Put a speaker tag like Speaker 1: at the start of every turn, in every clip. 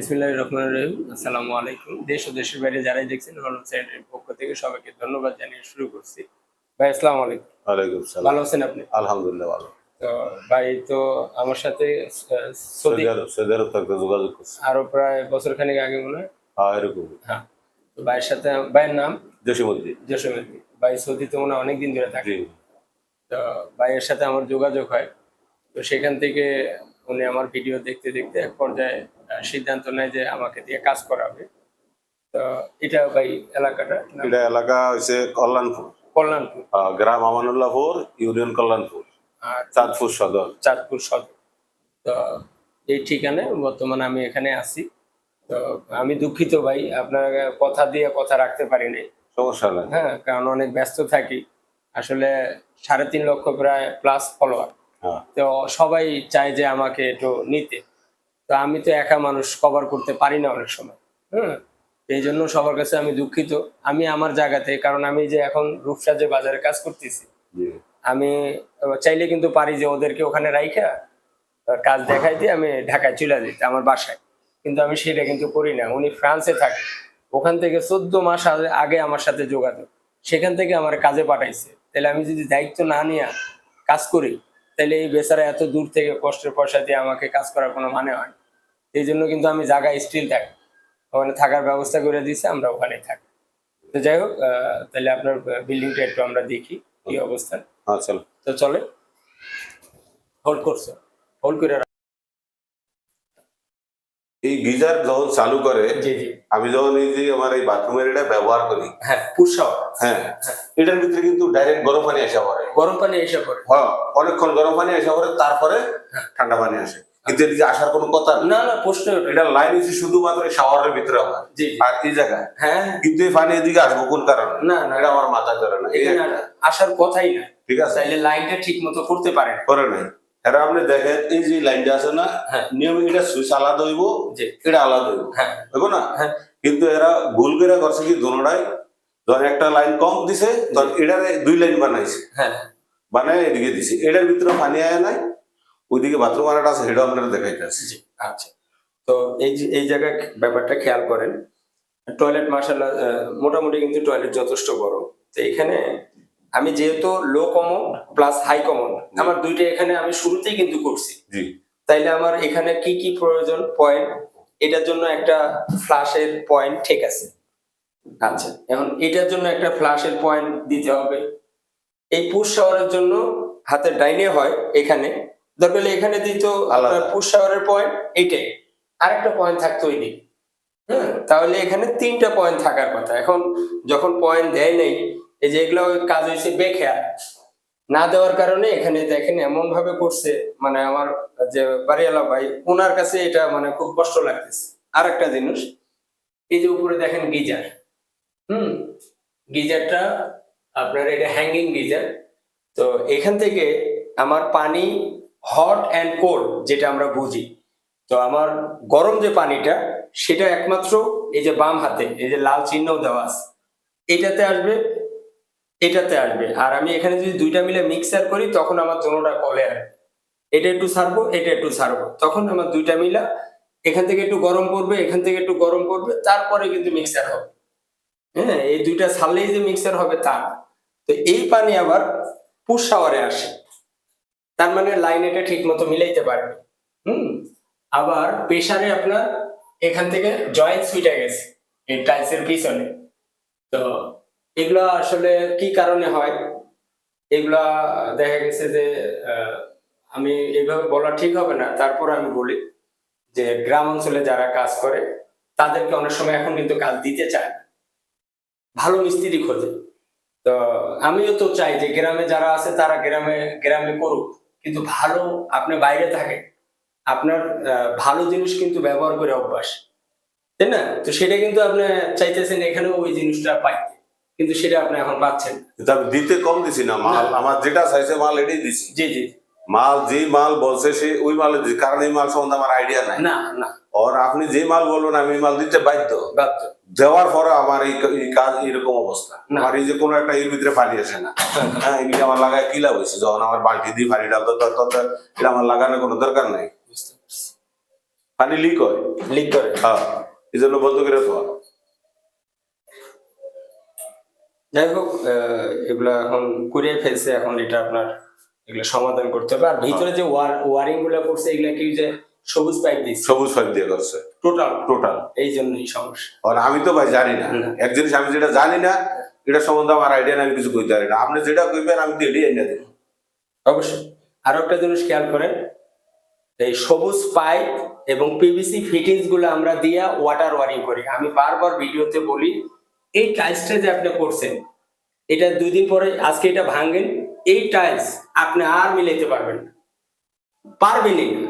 Speaker 1: বিসমিল্লাহ রহমান রহিম। আসসালামু আলাইকুম। দেশ ও দেশের বাইরে যারাই দেখছেন হলম চ্যানেলের পক্ষ থেকে সবাইকে ধন্যবাদ জানিয়ে শুরু করছি। ভাই আসসালামু আলাইকুম।
Speaker 2: ওয়ালাইকুম সালাম।
Speaker 1: ভালো আছেন আপনি?
Speaker 2: আলহামদুলিল্লাহ ভালো।
Speaker 1: তো ভাই তো আমার সাথে Saudi
Speaker 2: Saudi Arab Saudi Arab থাকতে যোগাযোগ করছি।
Speaker 1: আরও প্রায় বছর খানিক আগে মনে হয়?
Speaker 2: হ্যাঁ এরকম।
Speaker 1: হ্যাঁ। তো ভাইয়ের সাথে ভাইয়ের নাম?
Speaker 2: জসিমুদ্দিন
Speaker 1: জসমেদি ভাই সৌদি তো মনে হয় অনেকদিন ধরে থাকে। তো ভাইয়ের সাথে আমার যোগাযোগ হয়। তো সেখান থেকে উনি আমার ভিডিও দেখতে দেখতে এক পর্যায়ে সিদ্ধান্ত নেয় যে আমাকে দিয়ে কাজ করাবে। তো এটা ভাই এলাকাটা
Speaker 2: এটা এলাকা হয়েছে কল্যাণপুর।
Speaker 1: কল্যাণপুর।
Speaker 2: গ্রাম আমানুল্লাহপুর ইউনিয়ন কল্যাণপুর।
Speaker 1: আর
Speaker 2: চাঁদপুর সদর।
Speaker 1: চাঁদপুর সদর। তো এই ঠিকানায় বর্তমানে আমি এখানে আছি। তো আমি দুঃখিত ভাই আপনার কথা দিয়ে কথা রাখতে পারিনি।
Speaker 2: সমস্যা নাই।
Speaker 1: হ্যাঁ কারণ অনেক ব্যস্ত থাকি। আসলে সাড়ে তিন লক্ষ প্রায় প্লাস ফলোয়ার
Speaker 2: হ্যাঁ।
Speaker 1: তো সবাই চায় যে আমাকে একটু নিতে। তো আমি তো একা মানুষ কভার করতে পারি না অনেক সময় হ্যাঁ এই জন্য সবার কাছে আমি দুঃখিত। আমি আমার জায়গাতে কারণ আমি যে এখন রূপসাজে বাজারে কাজ করতেছি আমি চাইলে কিন্তু পারি যে ওদেরকে ওখানে রাইখা কাজ দেখাই দিয়ে আমি ঢাকায় চলে যেতে আমার বাসায়। কিন্তু আমি সেটা কিন্তু করি না। উনি ফ্রান্সে থাকে ওখান থেকে চোদ্দ মাস আগে- আগে আমার সাথে যোগাযোগ। সেখান থেকে আমার কাজে পাঠাইছে। তাহলে আমি যদি দায়িত্ব না নিয়ে কাজ করি তাহলে এই বেচারা এত দূর থেকে কষ্টের পয়সা দিয়ে আমাকে কাজ করার কোনো মানে হয় এই জন্য কিন্তু আমি জায়গায় স্টিল থাকি। ওখানে থাকার ব্যবস্থা করে দিয়েছে আমরা ওখানে থাকি। তো যাই হোক তাহলে আপনার বিল্ডিংটা একটু আমরা দেখি কি অবস্থা।
Speaker 2: হ্যাঁ চলো
Speaker 1: তো চলে। হোল্ড করছ। হোল্ড করে
Speaker 2: এই গিজার যখন চালু করে
Speaker 1: জি জি।
Speaker 2: আমি যখন এই যে আমার এই বাথরুমের এটা ব্যবহার করি
Speaker 1: হ্যাঁ পুষাও
Speaker 2: হ্যাঁ। এটার ভিতরে কিন্তু ডাইরেক্ট গরম পানি আসা পড়ে।
Speaker 1: গরম পানি এসে পড়ে।
Speaker 2: হ্যাঁ অনেকক্ষণ গরম পানি আসা পড়ে তারপরে ঠান্ডা পানি আসে। কিন্তু এদিকে আসার কোনো কথা
Speaker 1: না না প্রশ্ন
Speaker 2: এটা লাইন হচ্ছে শুধুমাত্র শাওয়ারের ভিতরে হয়
Speaker 1: জি
Speaker 2: আর এই জায়গায়।
Speaker 1: হ্যাঁ
Speaker 2: কিন্তু এই পানি এদিকে আসব কোন কারণে?
Speaker 1: না না।
Speaker 2: এটা আমার মাথা ধরে না।
Speaker 1: আসার কথাই না।
Speaker 2: ঠিক আছে।
Speaker 1: তাইলে লাইনটা ঠিক মতো করতে পারেন।
Speaker 2: করে নাই। এরা আপনি দেখেন এই যে লাইনটা আছে না
Speaker 1: হ্যাঁ।
Speaker 2: নিয়মিত এটা সুইচ আলাদা হইব এটা আলাদা হইব।
Speaker 1: হ্যাঁ।
Speaker 2: হইব না?
Speaker 1: হ্যাঁ।
Speaker 2: কিন্তু এরা ভুল করে করছে কি দোনোটাই? ধর একটা লাইন কম দিছে ধর এটারে দুই লাইন বানাইছে।
Speaker 1: হ্যাঁ।
Speaker 2: বানায় এদিকে দিছে। এটার ভিতরে পানি আয় নাই ওইদিকে বাথরুম আনাটা আছে সেটা আপনারা দেখাইতে আছে
Speaker 1: জি আচ্ছা। তো এই যে এই জায়গায় ব্যাপারটা খেয়াল করেন টয়লেট মার্শাল্লাহ মোটামুটি কিন্তু টয়লেট যথেষ্ট বড় তো এখানে আমি যেহেতু low common plus high common আমার দুইটা এখানে আমি শুরুতেই কিন্তু করছি।
Speaker 2: জি।
Speaker 1: তাইলে আমার এখানে কি কি প্রয়োজন? পয়েন্ট এটার জন্য একটা ফ্লাশের পয়েন্ট ঠিক আছে। আচ্ছা এখন এটার জন্য একটা ফ্লাশের পয়েন্ট দিতে হবে। এই পুশ শাওয়ারের জন্য হাতের ডাইনে হয় এখানে। দরকার এখানে দিত
Speaker 2: আলাদা।
Speaker 1: পুশ শাওয়ারের পয়েন্ট এইটাই। আরেকটা পয়েন্ট থাকতো ওই দিকে হ্যাঁ তাহলে এখানে তিনটা পয়েন্ট থাকার কথা। এখন যখন পয়েন্ট দেয় নেই এই যে এগুলো কাজ হয়েছে বেখেয়া না দেওয়ার কারণে এখানে দেখেন এমন ভাবে করছে মানে আমার যে বাড়িওয়ালা ভাই ওনার কাছে এটা মানে খুব কষ্ট লাগতেছে। আর একটা জিনিস এই যে উপরে দেখেন গিজার। হুম গিজারটা আপনার এটা হ্যাঙ্গিং গিজার। তো এখান থেকে আমার পানি হট অ্যান্ড কোল্ড যেটা আমরা বুঝি। তো আমার গরম যে পানিটা, সেটা একমাত্র এই যে বাম হাতে, এই যে লাল চিহ্ন দেওয়া আছে। এটাতে আসবে এটাতে আসবে। আর আমি এখানে যদি দুইটা মিলে মিক্সার করি, তখন আমার দোনোটা কলে আসবে। এটা একটু ছাড়বো এটা একটু ছাড়বো তখন আমার দুইটা মিলা, এখান থেকে একটু গরম পড়বে, এখান থেকে একটু গরম পড়বে, তারপরে কিন্তু মিক্সার হবে। হ্যাঁ এই দুইটা ছাড়লেই যে মিক্সার হবে তা তো এই পানি আবার পুষ শাওয়ারে আসে। তার মানে লাইন এটা ঠিক মতো মিলাইতে পারবে হুম? আবার প্রেসারে আপনার এখান থেকে জয়েন্ট সুইটা গেছে, এই টাইলসের পিছনে। তো এগুলা আসলে কি কারণে হয়? এগুলা দেখা গেছে যে আমি এইভাবে বলা ঠিক হবে না। তারপর আমি বলি যে, গ্রাম অঞ্চলে যারা কাজ করে, তাদেরকে অনেক সময় এখন কিন্তু কাজ দিতে চায় ভালো মিস্ত্রি খোঁজে। তো আমিও তো চাই যে, গ্রামে যারা আছে, তারা গ্রামে গ্রামে করুক। কিন্তু ভালো আপনি বাইরে থাকে আপনার আহ, ভালো জিনিস কিন্তু ব্যবহার করে অভ্যাস। তাই না? তো সেটা কিন্তু আপনি চাইতেছেন এখানেও ওই জিনিসটা পাইতে কিন্তু সেটা আপনি এখন পাচ্ছেন।
Speaker 2: দিতে কম দিছি না মাল আমার যেটা চাইছে মাল এটাই দিছি।
Speaker 1: জি জি।
Speaker 2: মাল যে মাল বলছে সে ওই মালে কারণ এই মাল সম্বন্ধে আমার আইডিয়া নাই।
Speaker 1: না না।
Speaker 2: আর আপনি যে মাল বলবেন আমি মাল দিতে বাধ্য।
Speaker 1: বাধ্য।
Speaker 2: দেওয়ার পরে আমার এই কাজ এরকম অবস্থা। আমার এই যে কোনো একটা এর ভিতরে পানি আসে না। হ্যাঁ। এগুলি আমার লাগায় কি লাভ হয়েছে? যখন আমার বালতি দিয়ে পানি তখন তো এটা আমার লাগানোর কোনো দরকার নাই। পানি লিক হয়।
Speaker 1: লিক করে।
Speaker 2: হ্যাঁ এই জন্য বন্ধ করে দেওয়া।
Speaker 1: যাই হোক এগুলা এখন কুড়িয়ে ফেলছে এখন এটা আপনার এগুলো সমাধান করতে হবে। আর ভিতরে যে ওয়ারগুলো করছে এগুলা কি যে সবুজ পাইপ দিয়ে
Speaker 2: সবুজ পাইপ দিয়ে করছে।
Speaker 1: টোটাল
Speaker 2: টোটাল
Speaker 1: এই জন্যই সমস্যা।
Speaker 2: আর আমি তো ভাই জানি না।
Speaker 1: না।
Speaker 2: এক জিনিস আমি যেটা জানি না এটা সম্বন্ধে আমার আইডিয়া আমি কিছু কইতে পারি না। আপনি যেটা কইবেন আমি তো এটাই এনে দেবো।
Speaker 1: অবশ্যই। আরও একটা জিনিস খেয়াল করেন এই সবুজ পাইপ এবং পিভিসি ফিটিংসগুলো আমরা দিয়া ওয়াটার ওয়ারিং করি। আমি বারবার ভিডিওতে বলি এই টাইলসটা যে আপনি করছেন এটা দুই দিন পরে আজকে এটা ভাঙেন এই টাইলস আপনি আর মিলাইতে পারবেন না। পারবেনই না।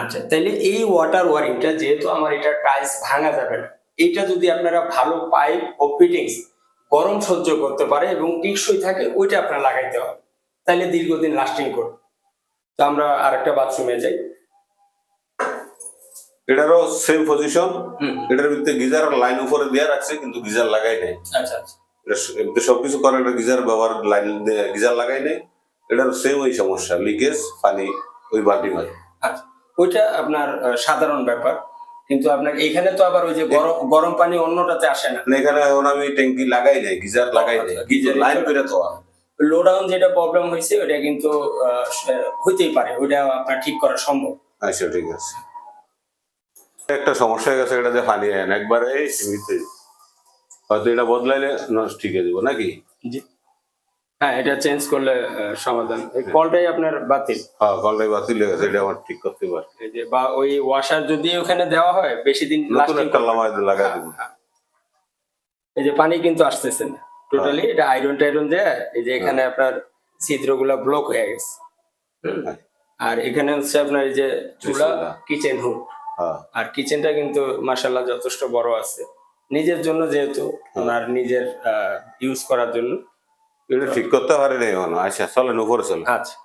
Speaker 1: আচ্ছা তাহলে এই ওয়াটার ওয়ারিংটা যেহেতু আমার এটা টাইলস ভাঙা যাবে না এটা যদি আপনারা ভালো পাইপ ও ফিটিংস গরম সহ্য করতে পারে এবং টিকসই থাকে ওইটা আপনার লাগাইতে হবে। তাহলে দীর্ঘদিন লাস্টিং করবে তো আমরা আরেকটা বাথরুমে যাই।
Speaker 2: এটারও সেম পজিশন এটার ভিতরে গিজার লাইন উপরে দেওয়া রাখছে কিন্তু গিজার লাগাই নাই।
Speaker 1: আচ্ছা আচ্ছা।
Speaker 2: এটা সবকিছু করে এটা গিজার ব্যবহার লাইন গিজার লাগাই নাই। এটার সেম ওই সমস্যা লিকেজ পানি ওই বাল্টি হয়
Speaker 1: আচ্ছা ওইটা আপনার সাধারণ ব্যাপার। কিন্তু আপনার এখানে তো আবার ওই যে গরম গরম পানি অন্যটাতে আসে না।
Speaker 2: মানে এখানে এখন আমি ট্যাঙ্কি লাগাই নাই গিজার লাগাই নাই।
Speaker 1: আচ্ছা,
Speaker 2: গিজার লাইন করে তো
Speaker 1: লো ডাউন যেটা প্রবলেম হয়েছে ওটা কিন্তু হইতেই পারে ওইটা আপনার ঠিক করা সম্ভব।
Speaker 2: আচ্ছা ঠিক আছে। একটা সমস্যা হয়ে গেছে এটা যে পানি একবারে সীমিত হয়তো এটা বদলাইলে ঠিক নাকি?
Speaker 1: জি। হ্যাঁ এটা চেঞ্জ করলে সমাধান। এই কলটাই আপনার বাতিল।
Speaker 2: হ্যাঁ কলটাই বাতিল হয়ে গেছে এটা আমার ঠিক করতে পারে।
Speaker 1: এই যে বা ওই ওয়াশার যদি ওখানে দেওয়া হয় বেশি দিন
Speaker 2: নতুন একটা। লামায় লাগাই দেবো।
Speaker 1: এই যে পানি কিন্তু আসতেছে না। টোটালি এটা আয়রন টাইরন দেয় এই যে এখানে আপনার ছিদ্রগুলো ব্লক হয়ে গেছে।
Speaker 2: হ্যাঁ।
Speaker 1: আর এখানে হচ্ছে আপনার এই যে চুলা। কিচেন
Speaker 2: হ্যাঁ।
Speaker 1: আর কিচেনটা কিন্তু মাসাল্লাহ যথেষ্ট বড় আছে। নিজের জন্য যেহেতু ওনার নিজের ইউজ করার জন্য।
Speaker 2: এটা ঠিক করতে পারে না এখনও। আচ্ছা চলেন উপরে চলেন।
Speaker 1: আচ্ছা।